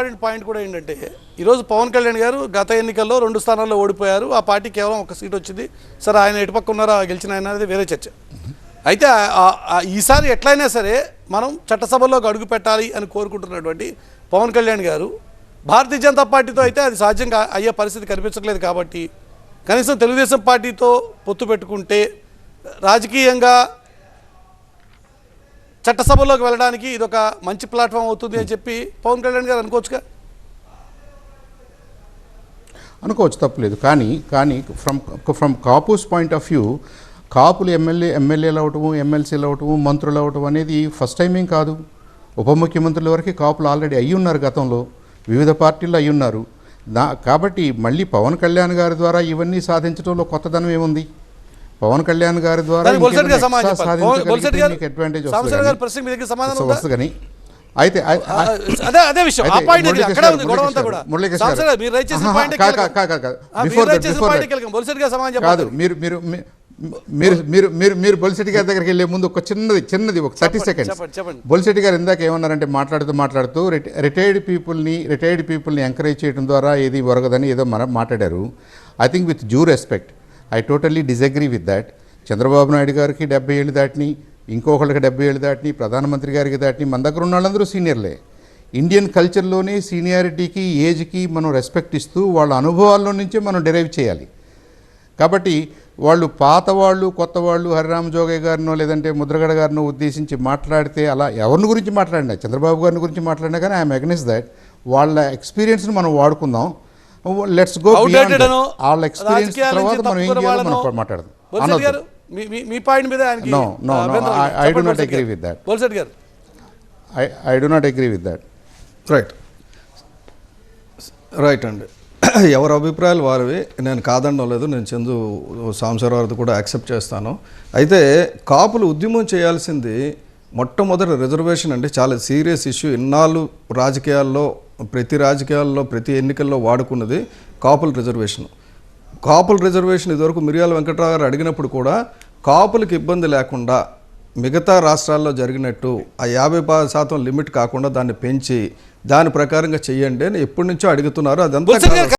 Important point కూడా ఏంటంటే ఈరోజు పవన్ కళ్యాణ్ గారు గత ఎన్నికల్లో రెండు స్థానాల్లో ఓడిపోయారు. ఆ పార్టీ కేవలం ఒక సీట్ వచ్చింది. సరే ఆయన ఎటుపక్క ఉన్నారా గెలిచిన ఆయన అనేది వేరే చర్చ. అయితే ఈసారి ఎట్లయినా సరే మనం చట్టసభలోకి అడుగు పెట్టాలి అని కోరుకుంటున్నటువంటి పవన్ కళ్యాణ్ గారు భారతీయ జనతా పార్టీతో అయితే అది సాధ్యంగా అయ్యే పరిస్థితి కనిపించట్లేదు కాబట్టి కనీసం తెలుగుదేశం పార్టీతో పొత్తు పెట్టుకుంటే రాజకీయంగా చట్టసభలోకి వెళ్ళడానికి ఇది ఒక మంచి ప్లాట్ఫామ్ అవుతుంది అని చెప్పి పవన్ కళ్యాణ్ గారు అనుకోవచ్చుగా? అనుకోవచ్చు తప్పలేదు. కానీ కానీ from from Kapus point of view కాపులు ఎమ్మెల్యే ఎమ్మెల్యేలు అవటము ఎమ్మెల్సీలు అవటము మంత్రులు అవటం అనేది ఫస్ట్ టైం ఏం కాదు. ఉప ముఖ్యమంత్రుల వరకు కాపులు ఆల్రెడీ అయ్యి ఉన్నారు గతంలో. వివిధ పార్టీలు అయ్యి ఉన్నారు. దా కాబట్టి మళ్ళీ పవన్ కళ్యాణ్ గారి ద్వారా ఇవన్నీ సాధించడంలో కొత్తదనం ఏముంది? పవన్ కళ్యాణ్ గారి ద్వారా సమాధానం అయితే ఆ, ఆ, అదే అదే విషయం. ఆ అయితే పాయింట్ మురళీకృష్ణ అక్కడే గారు, ఉంది గొడవ అంతా కూడా. మురళీకృష్ణ సాంబశివరావు గారు. గారు, మీరు రైట్ చేసిన ఆహా, పాయింట్ కాదు, సమాధానం మీరు మీరు మీరు మీరు మీరు మీరు బొలిశెట్టి గారి దగ్గరికి వెళ్ళే ముందు ఒక చిన్నది చిన్నది ఒక థర్టీ సెకండ్స్. బొలిశెట్టి గారు ఇందాక ఏమన్నారంటే మాట్లాడుతూ మాట్లాడుతూ రిటైర్డ్ పీపుల్ని రిటైర్డ్ పీపుల్ని ఎంకరేజ్ చేయడం ద్వారా ఏది ఒరగదని ఏదో మనం మాట్లాడారు. I think with due respect I totally disagree with that Chandrababu Naidu గారికి డెబ్బై ఏళ్ళు దాటిని ఇంకొకళ్ళకి డెబ్బై ఏళ్ళు దాటిని ప్రధానమంత్రి గారికి దాటిని మన దగ్గర ఉన్న వాళ్ళందరూ సీనియర్లే. ఇండియన్ కల్చర్లోనే సీనియారిటీకి ఏజ్కి మనం రెస్పెక్ట్ ఇస్తూ వాళ్ళ అనుభవాల్లో నుంచే మనం డెరైవ్ చేయాలి. కాబట్టి వాళ్ళు పాత వాళ్ళు కొత్త వాళ్ళు హరిరామ జోగయ్య గారినో లేదంటే ముద్రగడ గారినో ఉద్దేశించి మాట్లాడితే అలా ఎవరిని గురించి మాట్లాడినా చంద్రబాబు గారిని గురించి మాట్లాడినా కానీ ఐఎమ్ అగ్నెస్ దాట్ వాళ్ళ ఎక్స్పీరియన్స్ని మనం వాడుకుందాం. లెట్స్ గో వాళ్ళ ఎక్స్పీరియన్స్ తర్వాత మనం ఏం చేయాలో మనం. మాట్లాడదాం బొలిసెట్ అనొద్దు. గారు మీ- పాయింట్ మీద no, అభ్యంతరం I- లేదు. I do చెప్పండి not బొలిసెట్ గారు. I I do not agree with that right right అండి ఎవరి అభిప్రాయాలు వారివి నేను కాదనడం లేదు నేను చందు సాంబశివరావుది కూడా యాక్సెప్ట్ చేస్తాను అయితే కాపులు ఉద్యమం చేయాల్సింది మొట్టమొదటి రిజర్వేషన్ అంటే చాలా సీరియస్ ఇష్యూ ఇన్నాళ్ళు రాజకీయాల్లో ప్రతి రాజకీయాల్లో ప్రతి ఎన్నికల్లో వాడుకున్నది కాపుల రిజర్వేషన్. కాపుల రిజర్వేషన్ ఇదివరకు మిరియాల వెంకట్రావు గారు అడిగినప్పుడు కూడా కాపులకు ఇబ్బంది లేకుండా మిగతా రాష్ట్రాల్లో జరిగినట్టు ఆ యాభై శాతం లిమిట్ కాకుండా దాన్ని పెంచి దాని ప్రకారంగా చెయ్యండి అని ఎప్పటి నుంచో అడుగుతున్నారు. అదంతా